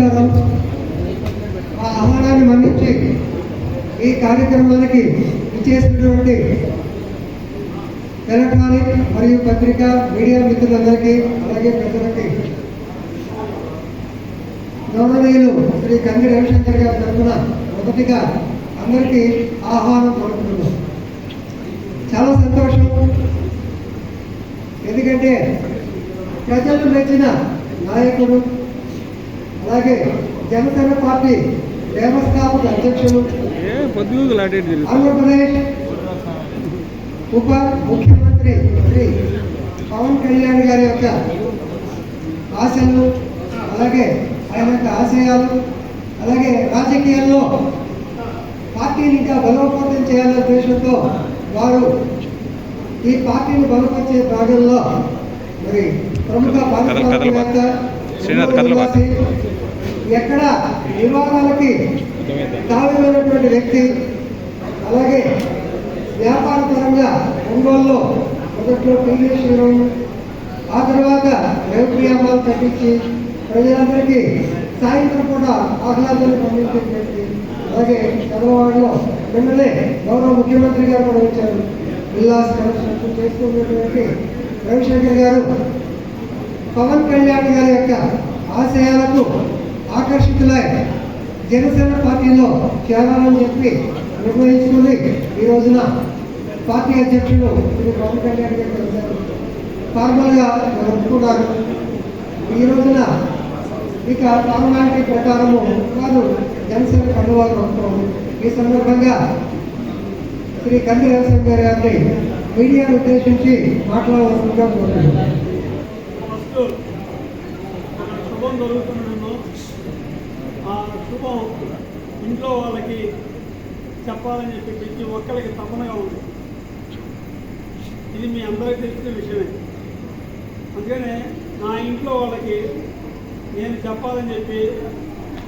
నమస్కారం. ఆ ఆహ్వానాన్ని మన్నించి ఈ కార్యక్రమానికి ఇచ్చేసినటువంటి ఎలక్ట్రానిక్ మరియు పత్రిక మీడియా మిత్రులందరికీ అలాగే ప్రజలకి గౌరవనీయులు శ్రీ కంది రవిశంకర్ గారి తరఫున మొదటిగా అందరికీ ఆహ్వానం కోరుకుంటున్నాం చాలా సంతోషం. ఎందుకంటే ప్రజలు మెచ్చిన నాయకుడు అలాగే జనసేన పార్టీ వ్యవస్థాపక అధ్యక్షులు. ఆంధ్రప్రదేశ్ ఉప ముఖ్యమంత్రి శ్రీ పవన్ కళ్యాణ్ గారి యొక్క ఆశలు అలాగే ఆయన యొక్క ఆశయాలు అలాగే రాజకీయాల్లో పార్టీని ఇంకా బలోపేతం చేయాలనే ఉద్దేశంతో వారు ఈ పార్టీని బలపరిచే భాగంలో మరి ప్రముఖ పారిశ్రామికవేత్త శ్రీనాథ్ కథలు ఎక్కడ వివాదాలకి? దావిమైనటువంటి వ్యక్తి అలాగే వ్యాపార పరంగా ఒంగోలులో మొదట్లో శ్రీరామ్ ఆ తర్వాత వ్యవప్రియామాలు తగ్గించి ప్రజలందరికీ సాయంత్రం కూడా ఆహ్లాదాన్ని పంపించేటువంటి అలాగే చదవవాడలో నిన్ననే గౌరవ ముఖ్యమంత్రి గారు కూడా వచ్చారు ఉల్లాస్ కనెక్షన్ చేసుకున్నటువంటి రవిశంకర్ గారు పవన్ కళ్యాణ్ గారి యొక్క ఆశయాలకు ఆకర్షితులై జనసేన పార్టీలో చేరాలని చెప్పి నిర్ణయించుకుని ఈ రోజున పార్టీ అధ్యక్షుడు శ్రీ పవన్ కళ్యాణ్ గారు కలిశారు ఫార్మల్గా వారు ఒప్పుకున్నారు. ఈ రోజున ఇక ఫార్మాలిటీ ప్రకారము వారు జనసేన కండువాలు వస్తున్నారు ఈ సందర్భంగా శ్రీ కంది రవిశంకర్ గారిని మీడియాను ఉద్దేశించి మాట్లాడవలసిందిగా కోరుతున్నాను. ఫస్ట్ ఒక శుభం జరుగుతున్నను ఆ శుభం ఇంట్లో వాళ్ళకి చెప్పాలని చెప్పి ప్రతి ఒక్కరికి తపనగా ఉంది ఇది మీ అందరికీ తెలిసిన విషయమే అందుకనే నా ఇంట్లో వాళ్ళకి నేను చెప్పాలని చెప్పి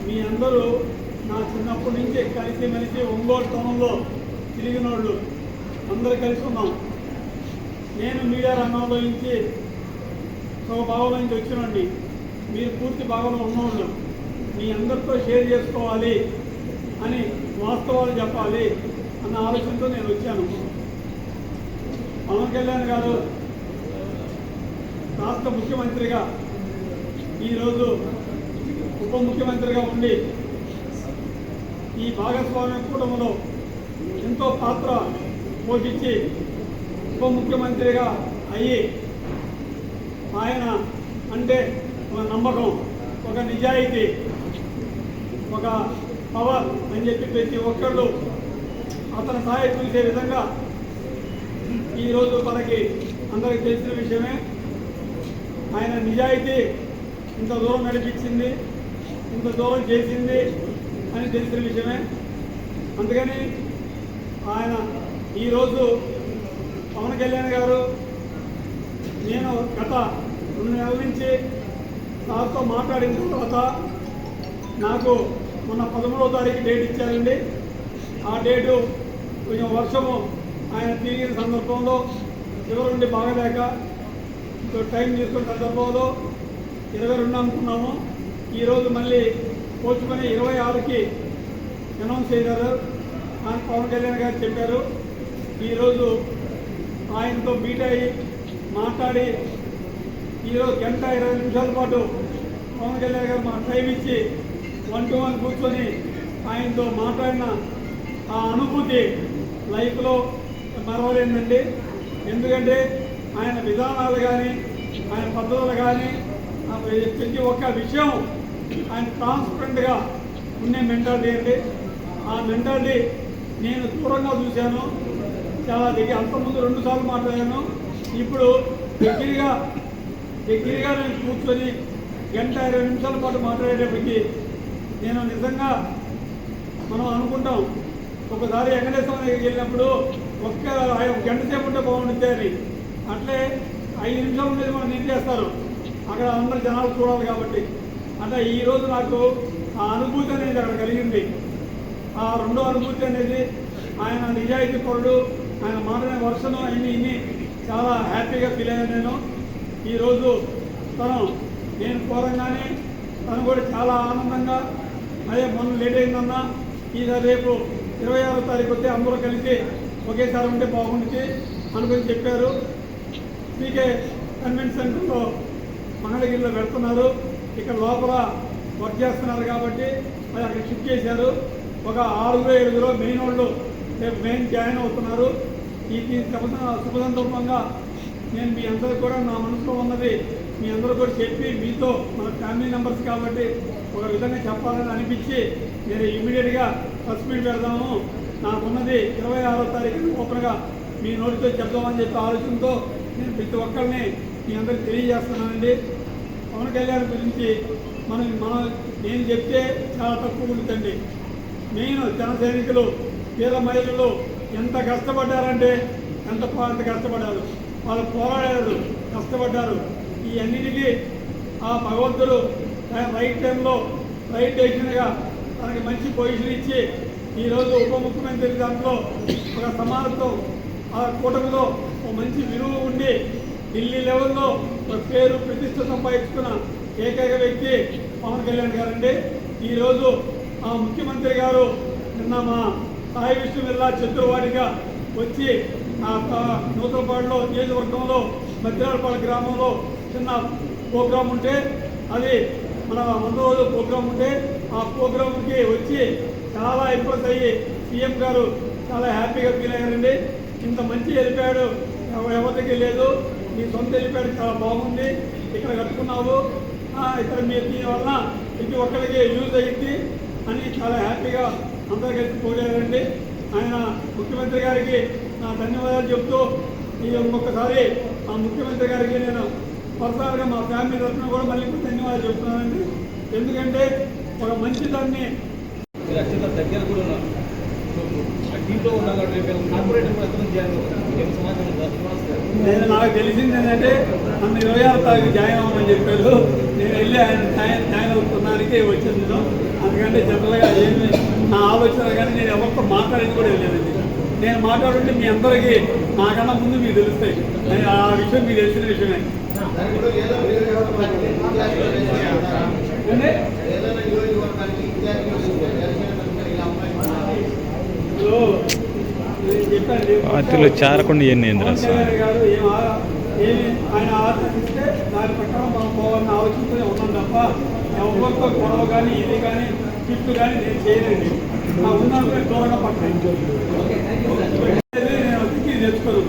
మీ అందరూ నా చిన్నప్పటి నుంచి కలిసి మెలిసి ఒంగోలు టౌన్లో తిరిగిన వాళ్ళు అందరూ కలిసి ఉన్నాం నేను మీడియా రంగంలో నుంచి ఒక భాగంలో నుంచి వచ్చినండి మీరు పూర్తి భాగంలో ఉన్నవాళ్ళు మీ అందరితో షేర్ చేసుకోవాలి అని వాస్తవాలు చెప్పాలి అన్న ఆలోచనతో నేను వచ్చాను. పవన్ కళ్యాణ్ గారు రాష్ట్ర ముఖ్యమంత్రిగా ఈరోజు ఉప ముఖ్యమంత్రిగా ఉండి ఈ భాగస్వామ్య కూటమిలో ఎంతో పాత్ర పోషించి ఉప ముఖ్యమంత్రిగా అయ్యి ఆయన అంటే ఒక నమ్మకం ఒక నిజాయితీ ఒక పవర్ అని చెప్పి ప్రతి ఒక్కళ్ళు అతని సహాయం చూసే విధంగా ఈరోజు మనకి అందరికి తెలిసిన విషయమే. ఆయన నిజాయితీ ఇంత దూరం నడిపించింది ఇంత దూరం చేసింది అని తెలిసిన విషయమే. అందుకని ఆయన ఈరోజు పవన్ కళ్యాణ్ గారు నేను గత రెండు నెలల నుంచి సార్తో మాట్లాడిన తర్వాత నాకు మొన్న పదమూడవ తారీఖు డేట్ ఇచ్చారండి. ఆ డేటు కొంచెం వర్షము ఆయన తిరిగిన సందర్భంలో చివరి నుండి బాగలేక టైం తీసుకున్న సందర్భంలో ఇరవై రెండు అనుకున్నాము. ఈరోజు మళ్ళీ పోల్చుకొని ఇరవై ఆరుకి అనౌన్స్ చేశారు. ఆయన పవన్ కళ్యాణ్ గారు చెప్పారు. ఈరోజు ఆయనతో మీట్ అయ్యి మాట్లాడి ఈరోజు గంట ఇరవై నిమిషాల పాటు పవన్ కళ్యాణ్ గారు మా టైం ఇచ్చి వన్ టు వన్ కూర్చొని ఆయనతో మాట్లాడిన ఆ అనుభూతి లైఫ్లో మరవలేదండి. ఎందుకంటే ఆయన విధానాలు కానీ ఆయన పద్ధతులు కానీ ఆ ప్రతి ఒక్క విషయం ఆయన ట్రాన్స్పరెంట్గా ఉండే మెంటాలిటీ అండి. ఆ మెంటాలిటీ నేను దూరంగా చూశాను. చాలా దగ్గర అంతకుముందు రెండు సార్లు మాట్లాడాను. ఇప్పుడు దగ్గరగా దగ్గరగా నేను కూర్చొని గంట ఇరవై నిమిషాల పాటు మాట్లాడేటప్పటికి నేను నిజంగా మనం అనుకుంటాం ఒకసారి వెంకటేశ్వర దగ్గరికి వెళ్ళినప్పుడు ఒక్క గంట సేపు ఉంటే బాగుంటుంది అని అట్లే ఐదు నిమిషాలు ఉండేది మనం ఏం చేస్తారు? అక్కడ అందరు జనాలు చూడాలి కాబట్టి. అంటే ఈరోజు నాకు ఆ అనుభూతి అనేది అక్కడ కలిగింది. ఆ రెండో అనుభూతి అనేది ఆయన నిజాయితీ పరుడు ఆయన మాట్లాడే వర్షను అన్ని ఇన్ని చాలా హ్యాపీగా ఫీల్ అయ్యాను నేను. ఈరోజు తను నేను కోరంగానే తను కూడా చాలా ఆనందంగా అదే మొన్న లేట్ అయిందన్నా ఈసారి రేపు ఇరవై ఆరో తారీఖు వస్తే అందరూ కలిసి ఒకేసారి ఉంటే బాగుంటుంది అనుకుని చెప్పారు. పీకే కన్వెన్షన్ సెంటర్లో మంగళగిరిలో పెడుతున్నారు. ఇక్కడ లోపల వర్క్ చేస్తున్నారు కాబట్టి అది అక్కడ షిఫ్ట్ చేశారు. ఒక ఆరుగురు ఏడుగురు మెయిన్ వాళ్ళు రేపు మెయిన్ జాయిన్ అవుతున్నారు. ఈ శుభ శుభ సందర్భంగా నేను మీ అందరికి కూడా నా మనసులో ఉన్నది. మీ అందరూ కూడా చెప్పి మీతో మన ఫ్యామిలీ మెంబర్స్ కాబట్టి ఒక విధంగా చెప్పాలని అనిపించి నేను ఇమీడియట్గా ఫస్ట్ మీట్ పెడదాము. నాకున్నది ఇరవై ఆరో తారీఖున ఓపెన్గా మీ నోటితో చెప్దామని చెప్పి ఆలోచనతో నేను ప్రతి ఒక్కరిని మీ అందరికి తెలియజేస్తున్నానండి. పవన్ కళ్యాణ్ గురించి మనం మనం నేను చెప్తే చాలా తక్కువ ఉంటుందండి. మెయిన్ జన సైనికులు పేద మహిళలు ఎంత కష్టపడ్డారంటే ఎంత అంత కష్టపడ్డారు. వాళ్ళు పోరాడారు కష్టపడ్డారు. ఈ అన్నిటికీ ఆ భగవంతుడు రైట్ టైంలో రైట్ డెసిషన్గా తనకి మంచి పొజిషన్ ఇచ్చి ఈరోజు ఉప ముఖ్యమంత్రి దాంట్లో ఒక సమానంతో ఆ కూటమిలో ఒక మంచి విలువ ఉండి ఢిల్లీ లెవెల్లో ఒక పేరు ప్రతిష్ట సంపాదించుకున్న ఏకైక వ్యక్తి పవన్ కళ్యాణ్ గారండి. ఈరోజు ఆ ముఖ్యమంత్రి గారు నిన్న మా సాయి విష్ణు బిర్లా చతుర్వాడిగా వచ్చి నూతనపాడులో నియోజకవర్గంలో మధ్యరాలపాడు గ్రామంలో చిన్న ప్రోగ్రాం ఉంటే అది మన వంద రోజుల ప్రోగ్రాం ఉంటే ఆ ప్రోగ్రాంకి వచ్చి చాలా ఇంప్రెస్ అయ్యి సీఎం గారు చాలా హ్యాపీగా ఫీల్ అయ్యారండి. ఇంత మంచి వెళ్ళిపోయాడు ఎవరికి లేదు. నీ సొంత వెళ్ళిపోయాడు చాలా బాగుంది. ఇక్కడ కట్టుకున్నావు. ఇక్కడ మీ దీని వలన ప్రతి ఒక్కరికి యూజ్ అయ్యింది. అని చాలా హ్యాపీగా అందరు కలిసి పోయారండి ఆయన ముఖ్యమంత్రి గారికి నా ధన్యవాదాలు చెప్తూ ఈ ఒక్కొక్కసారి ఆ ముఖ్యమంత్రి గారికి నేను పర్సనల్గా మా ఫ్యామిలీ తరఫున కూడా మళ్ళీ ధన్యవాదాలు చెప్తున్నానండి. ఎందుకంటే ఒక మంచి దాన్ని దగ్గర కూడా ఉన్నా కాబట్టి సమాచారం. నేను నాకు తెలిసింది ఏంటంటే నన్ను ఇరవై ఆరు తారీఖు జాయిన్ అవ్వమని చెప్పారు. నేను వెళ్ళి ఆయన జాయిన్ జాయిన్ అవుతున్నానికి వచ్చాను నేను. అందుకంటే జనరల్గా ఏమి నా ఆలోచన కానీ నేను ఎవరితో మాట్లాడేది కూడా లేదండి నేను మాట్లాడుంటే మీ అందరికీ నాకన్నా ముందు మీకు తెలుస్తాయి. ఆ విషయం మీకు తెలిసిన విషయమే. పార్టీలో చేరకుండా ఏందిరా ఏం ఏమి ఆయన ఆలోచిస్తే దాని ప్రకారం మనం పోవాలని ఆలోచనతోనే ఉన్నాం తప్ప ఎవరితో గొడవ కానీ ఇది కానీ షిఫ్ట్ కానీ నేను చేయలేండి నా ఉన్నాను దూరంగా నేను తిరిగి తెచ్చుకోను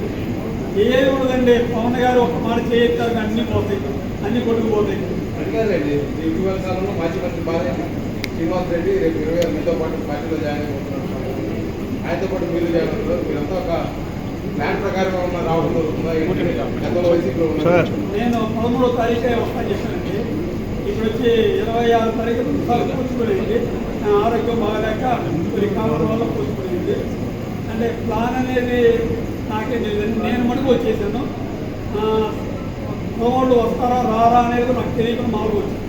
ఏది ఉండదండి పవన్ గారు ఒక మాట చేయొచ్చారు అన్ని పోతాయి. అన్ని కొట్టుకుపోతాయి. అడిగారండి ఇటీవల కాలంలో మాజీ మంత్రి బాలయ్య శ్రీనివాస్ రెడ్డి రేపు ఇరవై ఆరు మీతో పాటు పార్టీలో జాయిన్ అయిపోతున్నారు. ఆయనతో పాటు మీరు జాయిన్ అవుతున్నారు. మీరంతా ఒక ప్లాన్ ప్రకారం ఉన్న రావడం జరుగుతుందా? గతంలో వైసీపీలో ఉన్నారు నేను పదమూడో తారీఖే వస్తా చెప్పానండి వచ్చి ఇరవై ఆరు తారీఖు రెండుసార్లు కూర్చుకునేది ఆరోగ్యం బాగాలేక కొన్ని కాలం వల్ల కూర్చుకునేది అంటే ప్లాన్ అనేది నాకే తెలియదు. నేను మటుకు వచ్చేసాను. ఆ, వస్తారా రారా అనేది నాకు తెలియకుండా మామూలుగా వచ్చింది